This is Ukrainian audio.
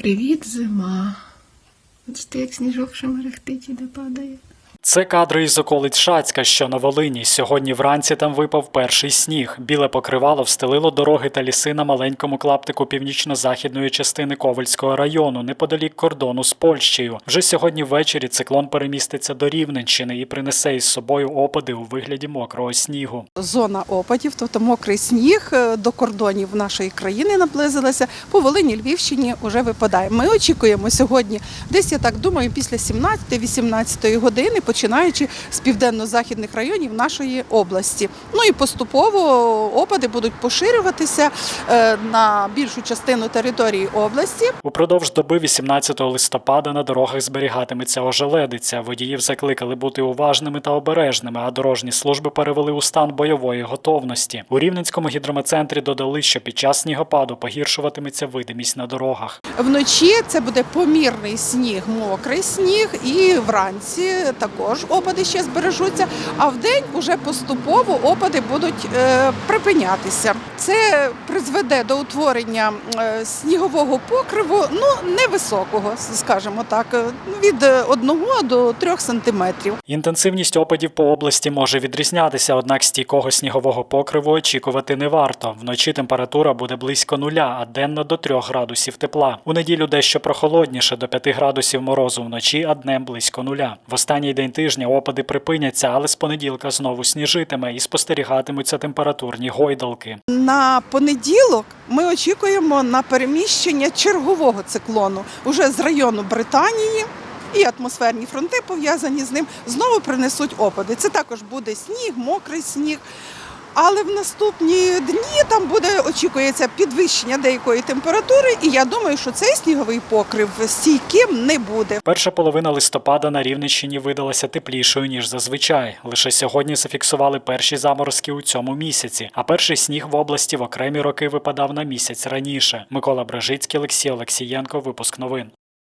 Привіт, зима. Бачите, як сніжок ще іде падає. Це кадри із околиць Шацька, що на Волині. Сьогодні вранці там випав перший сніг. Біле покривало встелило дороги та ліси на маленькому клаптику північно-західної частини Ковальського району, неподалік кордону з Польщею. Вже сьогодні ввечері циклон переміститься до Рівненщини і принесе із собою опади у вигляді мокрого снігу. Зона опадів, тобто мокрий сніг е, до кордонів нашої країни наблизилася. По Волині, Львівщині вже випадає. Ми очікуємо сьогодні, десь я так думаю, після 17-18 години, починаючи з південно-західних районів нашої області. Ну і поступово опади будуть поширюватися е, на більшу частину території області. Упродовж доби 18 листопада на дорогах зберігатиметься ожеледиця. Водіїв закликали бути уважними та обережними, а дорожні служби перевели у стан бойової готовності. У Рівненському гідрометцентрі додали, що під час снігопаду погіршуватиметься видимість на дорогах. Вночі це буде помірний сніг, мокрий сніг, і вранці також опади ще збережуться. А вдень уже поступово опади будуть е, припинятися. Це призведе до утворення е, снігового покриву, ну невисокого, скажімо так, е, від 1 до 3 сантиметрів. Інтенсивність опадів по області може відрізнятися, однак стійкого снігового покриву очікувати не варто. Вночі температура буде близько нуля, а денно до 3 градусів тепла. У неділю дещо прохолодніше до 5 градусів морозу вночі, а днем близько нуля. В останній день тижня опади припиняться, але з понеділка знову сніжитиме і спостерігатимуться температурні гойдалки. На понеділок ми очікуємо на переміщення чергового циклону уже з району Британії. І атмосферні фронти пов'язані з ним знову принесуть опади. Це також буде сніг, мокрий сніг. Але в наступні дні там буде очікується підвищення деякої температури, і я думаю, що цей сніговий покрив стійким не буде. Перша половина листопада на Рівненщині видалася теплішою ніж зазвичай. Лише сьогодні зафіксували перші заморозки у цьому місяці. А перший сніг в області в окремі роки випадав на місяць раніше. Микола Бражицький, Олексій Олексієнко. Випуск новин.